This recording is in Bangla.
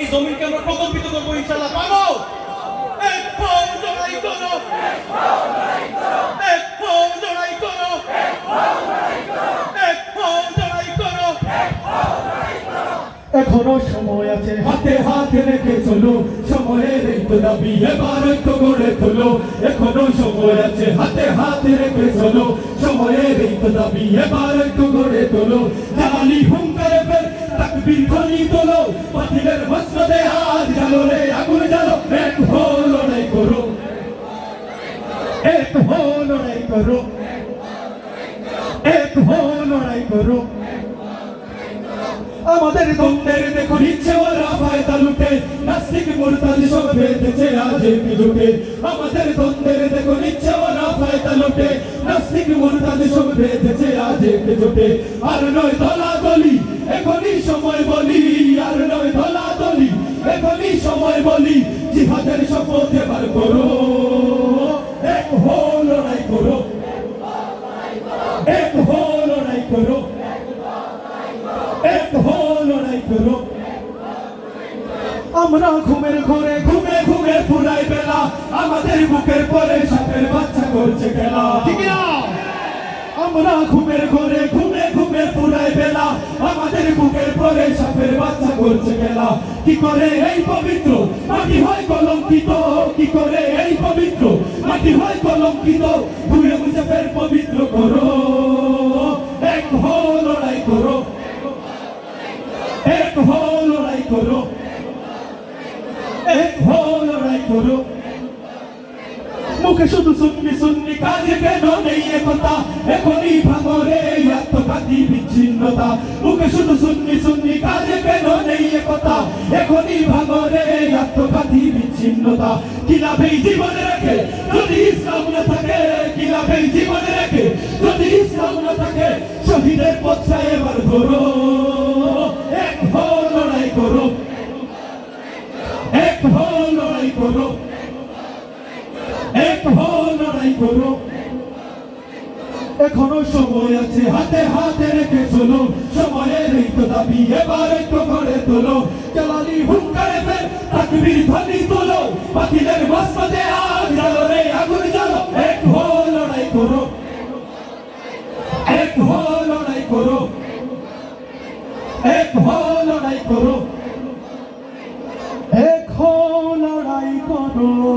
এই জমিকে আমরা প্রকল্পিত করব ইনশাল্লাহ পাবো এখনও সময় আছে, হাতে হাতে রেখে চলো। সময়ের তো দাবি, এবার ঐক্য গড়ে তোলো। এখনও সময় আছে, হাতে হাতে রেখে চলো। সময়ের তো দাবি, এবার ঐক্য গড়ে তোলো। জালি হুঙ্কারে ফের, তাকবীর ধ্বনি তোলো। বাতিলের জ্বালো রে আগুন জ্বালো, এক হো লড়াই করো আমাদের দ্বন্দ্বের দেখুন ইচ্ছে ফায়দা লুটে, নাস্তিক মুরতাদ সব বেঁধেছে আজ জুটে আমাদের দ্বন্দ্বের দেখুন ইচ্ছে ফায়দা লুটে, নাস্তিক মুরতাদ সব বেঁধেছে আজ জুটে আর নয় দলা দলি এখনই সময় বলি আমরা ঘুমের ঘরে ঘুমে ঘুমে ফুরাই বেলা। আমাদের বুকের পরে সাপের বাচ্চা করছে খেলা। ঠিক না আমরা ঘুমের ঘরে ঘুমে ঘুমে ফুরাই বেলা। আমাদের বুকের পরে সাপের বাচ্চা করছে খেলা। কি করে এই পবিত্র? মাটি হয় কলঙ্কিত। কি করে এই পবিত্র? মাটি হয় কলঙ্কিত। ধুয়ে মুছে ফের পবিত্র করো। এক হো লড়াই করো এক হো লড়াই করো এক হো লড়াই করো মুখে শুধু শুনবি শুনবি কাজে কেন নেই একতা এখনই ভাঙরে আত্মঘাতী বিচ্ছিন্নতা মুখে শুধু শুনবি শুনবি কাজে কেন নেই একতা এখনই ভাঙরে আত্মঘাতী বিচ্ছিন্নতা কি লাভে জীবনে রেখে যদি ইসলাম না থাকে কি লাভে জীবনে রেখে লড়াই করো। এখনও সময় আছে, হাতে হাতে রেখে চলো। সময়ের এই তো দাবি, এবার একটু করে তোলো। ধ্বনি তোলো। আগ জ্বালো রে আগুন জ্বালো। এক হো লড়াই করো। এক হো লড়াই করো। এক হো লড়াই করো। এক হো লড়াই করো।